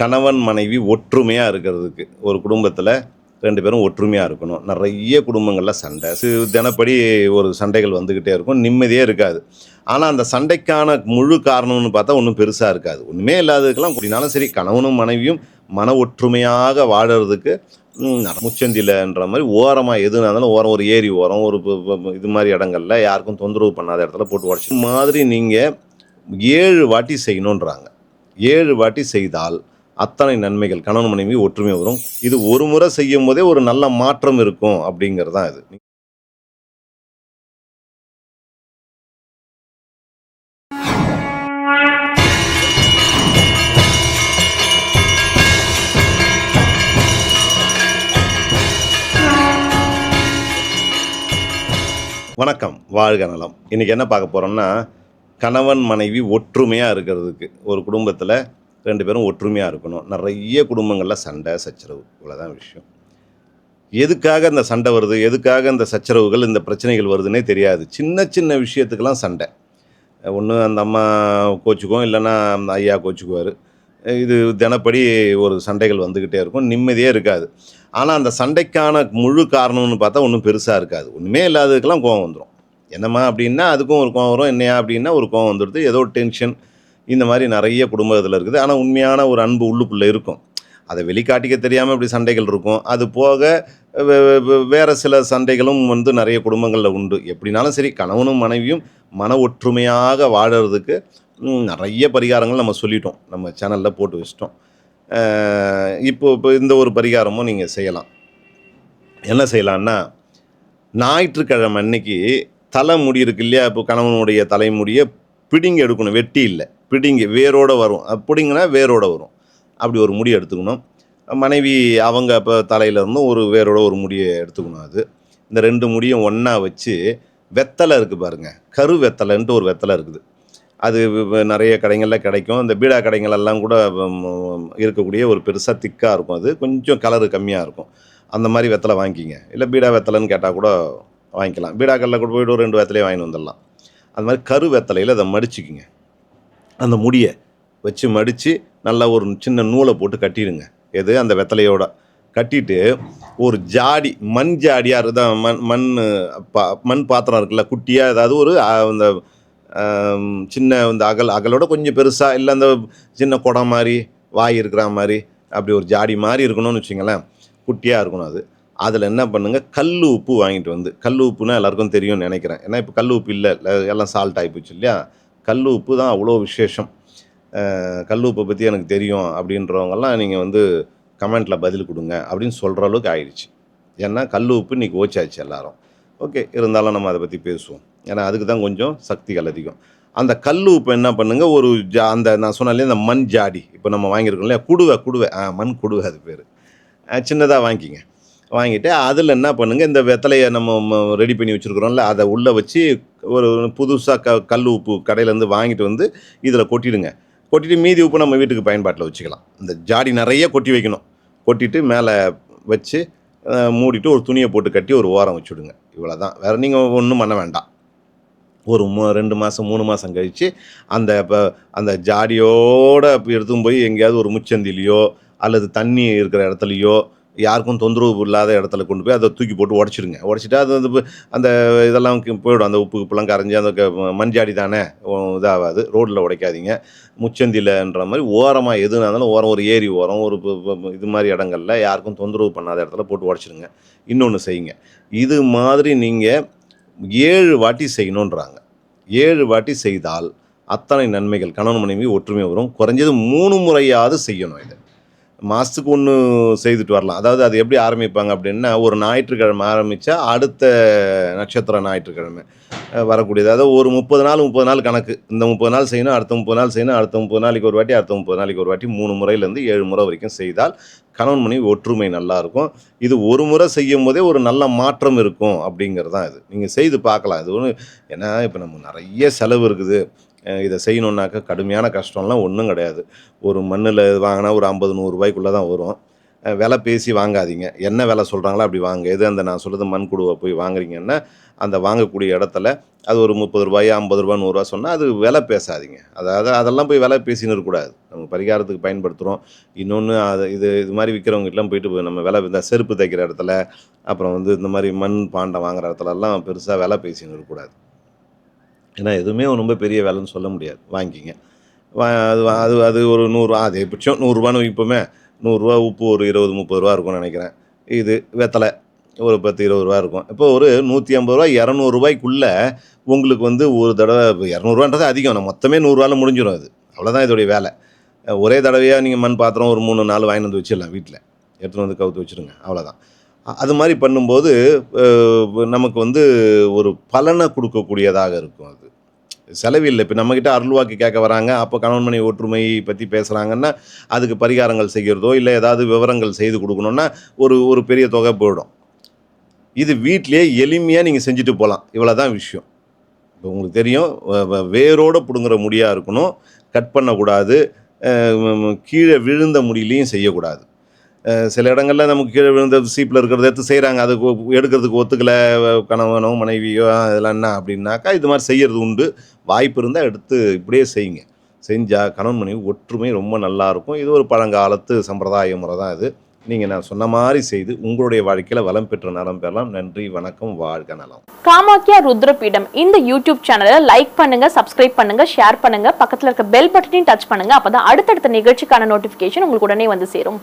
கணவன் மனைவி ஒற்றுமையாக இருக்கிறதுக்கு ஒரு குடும்பத்தில் ரெண்டு பேரும் ஒற்றுமையாக இருக்கணும். நிறைய குடும்பங்களில் சண்டை. தினப்படி ஒரு சண்டைகள் வந்துக்கிட்டே இருக்கும். நிம்மதியே இருக்காது. ஆனால் அந்த சண்டைக்கான முழு காரணம்னு பார்த்தா ஒன்றும் பெருசாக இருக்காது. ஒன்றுமே இல்லாததுக்கெல்லாம் கூட்டினாலும் சரி கணவனும் மனைவியும் மன ஒற்றுமையாக வாழறதுக்கு முச்சந்திலன்ற மாதிரி ஓரமாக எதுனா இருந்தாலும் ஓரம் ஒரு ஏரி ஓரம் ஒரு இது மாதிரி இடங்கள்ல யாருக்கும் தொந்தரவு பண்ணாத இடத்துல போட்டு உடச்சி மாதிரி நீங்கள் ஏழு வாட்டி செய்யணுன்றாங்க. ஏழு வாட்டி செய்தால் அத்தனை நன்மைகள். கணவன் மனைவி ஒற்றுமை வரும். இது ஒரு முறை செய்யும் போதே ஒரு நல்ல மாற்றம் இருக்கும் அப்படிங்கிறது தான் இது. வணக்கம். வாழ்க நலம். இன்றைக்கி என்ன பார்க்க போகிறோம்னா கணவன் மனைவி ஒற்றுமையாக இருக்கிறதுக்கு ஒரு குடும்பத்தில் ரெண்டு பேரும் ஒற்றுமையாக இருக்கணும். நிறைய குடும்பங்களில் சண்டை சச்சரவு. இவ்வளோதான் விஷயம். எதுக்காக இந்த சண்டை வருது? எதுக்காக இந்த சச்சரவுகள் இந்த பிரச்சனைகள் வருதுன்னே தெரியாது. சின்ன சின்ன விஷயத்துக்கெல்லாம் சண்டை. ஒன்று அந்த அம்மா கோச்சுக்கும் இல்லைன்னா ஐயா கோச்சுக்குவார். இது தினப்படி ஒரு சண்டைகள் வந்துக்கிட்டே இருக்கும். நிம்மதியே இருக்காது. ஆனால் அந்த சண்டைக்கான முழு காரணம்னு பார்த்தா ஒன்றும் பெருசாக இருக்காது. ஒன்றுமே இல்லாததுக்கெல்லாம் கோவம் வந்துடும் என்னம்மா அப்படின்னா அதுக்கும் ஒரு கோவம் வரும். என்னையா அப்படின்னா ஒரு கோவம் வந்துடுது. ஏதோ ஒரு டென்ஷன் இந்த மாதிரி நிறைய குடும்பத்தில் இருக்குது. ஆனால் உண்மையான ஒரு அன்பு உள்ளுக்குள்ளே இருக்கும். அதை வெளிக்காட்டிக்க தெரியாமல் இப்படி சண்டைகள் இருக்கும். அது போக வே- வே- சில சண்டைகளும் வந்து நிறைய குடும்பங்களில் உண்டு. எப்படினாலும் சரி கணவனும் மனைவியும் மன ஒற்றுமையாக வாழறதுக்கு நிறைய பரிகாரங்கள் நம்ம சொல்லிட்டோம். நம்ம சேனலில் போட்டு வச்சிட்டோம். இப்போ இப்போ இந்த ஒரு பரிகாரமும் நீங்கள் செய்யலாம். என்ன செய்யலான்னா ஞாயிற்றுக்கிழமை அன்னைக்கு தலைமுடி இருக்கு இல்லையா? இப்போ கணவனுடைய தலைமுடியை பிடிங்கி எடுக்கணும் வெட்டி இல்லை. பிடிங்கி வேரோட வரும். அது பிடிங்கினா வேரோட வரும். அப்படி ஒரு முடி எடுத்துக்கணும். மனைவி அவங்க இப்போ தலையிலேருந்தும் ஒரு வேரோட ஒரு முடியை எடுத்துக்கணும் அது. இந்த ரெண்டு முடியும் ஒன்றா வச்சு வெத்தலை இருக்குது பாருங்கள் கரு வெத்தலைன்ட்டு ஒரு வெத்தலை இருக்குது. அது நிறைய கடைகளில் கிடைக்கும். இந்த பீடா கடைங்களெல்லாம் கூட இருக்கக்கூடிய ஒரு பெருசாக திக்காக இருக்கும் அது. கொஞ்சம் கலரு கம்மியாக இருக்கும். அந்த மாதிரி வெத்தலை வாங்கிக்கிங்க. இல்லை பீடா வெத்தலைன்னு கேட்டால் கூட வாங்கிக்கலாம். பீடாக்கல்ல கூட போய்ட்டு ஒரு ரெண்டு வெத்தலையே வாங்கிட்டு வந்துடலாம். அது மாதிரி கரு வெத்தலையில் அதை மடிச்சிக்கிங்க. அந்த முடியை வச்சு மடித்து நல்லா ஒரு சின்ன நூலை போட்டு கட்டிடுங்க. எது? அந்த வெத்தலையோட. கட்டிட்டு ஒரு ஜாடி மண் ஜாடியாக இருக்குதான் மண் மண் பா மண் பாத்திரம் இருக்குல்ல குட்டியாக ஏதாவது ஒரு அந்த சின்ன இந்த அகல் அகலோட கொஞ்சம் பெருசாக இல்லை அந்த சின்ன குடம் மாதிரி வாய் இருக்கிற மாதிரி அப்படி ஒரு ஜாடி மாதிரி இருக்கணும்னு வச்சுங்களேன் குட்டியாக இருக்கணும் அது. அதில் என்ன பண்ணுங்கள் கல் உப்பு வாங்கிட்டு வந்து கல் உப்புனா எல்லாருக்கும் தெரியும்னு நினைக்கிறேன். ஏன்னா இப்போ கல் உப்பு இல்லை. எல்லாம் சால்ட் ஆகிப்போச்சு இல்லையா? கல் உப்பு தான் அவ்வளோ விசேஷம். கல் உப்பை பற்றி எனக்கு தெரியும் அப்படின்றவங்கெல்லாம் நீங்கள் வந்து கமெண்ட்டில் பதில் கொடுங்க அப்படின்னு சொல்கிற அளவுக்கு ஆயிடுச்சு. ஏன்னா கல் உப்பு இன்றைக்கி ஓச்சாச்சு எல்லாரும். ஓகே இருந்தாலும் நம்ம அதை பற்றி பேசுவோம். ஏன்னா அதுக்கு தான் கொஞ்சம் சக்திகள் அதிகம். அந்த கல் உப்பு என்ன பண்ணுங்க? ஒரு ஜா அந்த நான் சொன்னாலே இந்த மண் ஜாடி. இப்போ நம்ம வாங்கியிருக்கோம் இல்லையா குடுவை குடுவை. ஆ மண் குடுவை அது பேர். சின்னதாக வாங்கிக்கிங்க. வாங்கிட்டு அதில் என்ன பண்ணுங்க இந்த வெத்தலையை நம்ம ரெடி பண்ணி வச்சுருக்குறோம்ல அதை உள்ளே வச்சு ஒரு புதுசாக க கல் உப்பு கடையிலேருந்து வாங்கிட்டு வந்து இதில் கொட்டிடுங்க. கொட்டிட்டு மீதி உப்பு நம்ம வீட்டுக்கு பயன்பாட்டில் வச்சுக்கலாம். இந்த ஜாடி நிறைய கொட்டி வைக்கணும். கொட்டிட்டு மேலே வச்சு மூடிட்டு ஒரு துணியை போட்டு கட்டி ஒரு ஓரம் வச்சுடுங்க. இவ்வளோ தான் வேறு நீங்கள் ஒன்றும் பண்ண வேண்டாம். ஒரு மூ ரெண்டு மாதம் மூணு மாதம் கழித்து அந்த இப்போ அந்த ஜாடியோட எடுத்துன்னு போய் எங்கேயாவது ஒரு முச்சந்திலையோ அல்லது தண்ணி இருக்கிற இடத்துலையோ யாருக்கும் தொந்தரவு இல்லாத இடத்துல கொண்டு போய் அதை தூக்கி போட்டு உடச்சிடுங்க உடச்சிட்டா அது வந்து அந்த இதெல்லாம் போயிடும். அந்த உப்பு உப்புலாம் கரைஞ்சி அந்த க- தானே இதாகாது. ரோட்டில் உடைக்காதீங்க. முச்சந்திலன்ற மாதிரி ஓரமாக எதுனா இருந்தாலும் ஓரம் ஒரு ஏரி ஓரம் ஒரு இது மாதிரி இடங்கள்ல யாருக்கும் தொந்தரவு பண்ணாத இடத்துல போட்டு உடச்சிடுங்க இன்னொன்று செய்யுங்க. இது மாதிரி நீங்கள் ஏழு வாட்டி செய்யணுன்றாங்க. ஏழு வாட்டி செய்தால் அத்தனை நன்மைகள் கணவன் மனைவி ஒற்றுமை வரும். குறைஞ்சது மூணு முறையாவது செய்யணும் இதை. மாதத்துக்கு ஒன்று செய்துட்டு வரலாம். அதாவது அது எப்படி ஆரம்பிப்பாங்க அப்படின்னா ஒரு ஞாயிற்றுக்கிழமை ஆரம்பித்தா அடுத்த நட்சத்திர ஞாயிற்றுக்கிழமை வரக்கூடியது. அதாவது ஒரு முப்பது நாள் முப்பது நாள் கணக்கு. இந்த முப்பது நாள் செய்யணும் அடுத்த முப்பது நாள் செய்யணும் அடுத்த முப்பது நாளைக்கு ஒரு வாட்டி அடுத்த முப்பது நாளைக்கு ஒரு வாட்டி மூணு முறையிலேருந்து ஏழு முறை வரைக்கும் செய்தால் கணவன் மனைவி ஒற்றுமை நல்லாயிருக்கும் இது ஒரு முறை செய்யும் போதே ஒரு நல்ல மாற்றம் இருக்கும் அப்படிங்கிறது தான் இது. நீங்கள் செய்து பார்க்கலாம். இது ஒன்று ஏன்னா இப்போ நம்ம நிறைய செலவு இருக்குது. இதை செய்யணுன்னாக்கா கடுமையான கஷ்டம்லாம் ஒன்றும் கிடையாது. ஒரு மண்ணில் வாங்கினா ஒரு ஐம்பது நூறுரூவாய்க்குள்ளே தான் வரும். விலை பேசி வாங்காதீங்க. என்ன விலை சொல்கிறாங்களோ அப்படி வாங்க. எது அந்த நான் சொல்கிறது மண் குடுவை போய் வாங்குறீங்கன்னா அந்த வாங்கக்கூடிய இடத்துல அது ஒரு முப்பது ரூபாய் ஐம்பது ரூபா நூறுரூவா சொன்னால் அது விலை பேசாதீங்க. அதாவது அதெல்லாம் போய் விலை பேசின்னு இருக்கக்கூடாது நம்ம பரிகாரத்துக்கு பயன்படுத்துகிறோம் இன்னொன்று அது இது இது மாதிரி விற்கிறவங்ககிட்டலாம் போயிட்டு போய் நம்ம விலை இந்த செருப்பு தைக்கிற இடத்துல அப்புறம் வந்து இந்த மாதிரி மண் பாண்டம் வாங்குற இடத்துலலாம் பெருசாக விலை பேசின்னு இருக்கக்கூடாது ஏன்னா எதுவுமே ரொம்ப பெரிய விலைன்னு சொல்ல முடியாது. வாங்கிக்கிங்க வா- அது வா- அது அது ஒரு நூறுரூவா அதிகபட்சம் நூறுரூவான்னு வைப்போமே. நூறுரூவா உப்பு ஒரு இருபது முப்பது ரூபா இருக்கும்னு நினைக்கிறேன். இது வெத்தலை ஒரு பத்து இருபது ரூபா இருக்கும். இப்போ ஒரு நூற்றி ஐம்பது ரூபா இரநூறுபாய்க்குள்ளே உங்களுக்கு வந்து ஒரு தடவை இரநூறுவான்றது அதிகம். நான் மொத்தமே நூறுரூவால முடிஞ்சிடும் அது. அவ்வளோதான் இதோடைய வேலை. ஒரே தடவையாக நீங்கள் மண் பாத்திரம் ஒரு மூணு நாலு வாங்கிட்டு வந்து வச்சிடலாம் வீட்டில் எடுத்துகிட்டு வந்து கவுத்து வச்சுருங்க. அவ்வளோதான் அது மாதிரி பண்ணும்போது நமக்கு வந்து ஒரு பலனை கொடுக்கக்கூடியதாக இருக்கும் அது. செலவில்லை. இப்போ நம்மக்கிட்ட அருள்வாக்கு கேட்க வராங்க. அப்போ கணவன் ஒற்றுமை பற்றி பேசுகிறாங்கன்னா அதுக்கு பரிகாரங்கள் செய்கிறதோ இல்லை ஏதாவது விவரங்கள் செய்து கொடுக்கணுன்னா ஒரு ஒரு பெரிய தொகை போயிடும். இது வீட்டிலேயே எளிமையாக நீங்கள் செஞ்சுட்டு போகலாம் இவ்வளோ தான் விஷயம். இப்போ உங்களுக்கு தெரியும் வேரோடு பிடுங்குற முடியாக இருக்கணும். கட் பண்ணக்கூடாது. கீழே விழுந்த முடியிலையும் செய்யக்கூடாது. சில இடங்களில் நமக்கு கீழே விழுந்த சீப்பில் இருக்கிறத எடுத்து செய்கிறாங்க அது எடுக்கிறதுக்கு ஒத்துக்கலை கணவனோ மனைவியோ இதெல்லாம் என்ன அப்படின்னாக்கா இது மாதிரி செய்கிறது உண்டு. வாய்ப்பு இருந்தால் எடுத்து இப்படியே செய்யுங்க. செஞ்சால் கணவன் மனைவி ஒற்றுமை ரொம்ப நல்லா இருக்கும். இது ஒரு பழங்காலத்து சம்பிரதாய முறை தான் இது. நீங்கள் நான் சொன்ன மாதிரி செய்து உங்களுடைய வாழ்க்கையில் வளம் பெற்ற நலம் பெறலாம். நன்றி வணக்கம் வாழ்க நலம். காமாக்கியா ருத்ரபீடம். இந்த யூடியூப் சேனலை லைக் பண்ணுங்க சப்ஸ்கிரைப் பண்ணுங்க ஷேர் பண்ணுங்க. பக்கத்தில் இருக்க பெல் பட்டனையும் டச் பண்ணுங்க. அப்பதான் அடுத்தடுத்த நிகழ்ச்சிக்கான நோட்டிபிகேஷன் உங்களுக்கு உடனே வந்து சேரும்.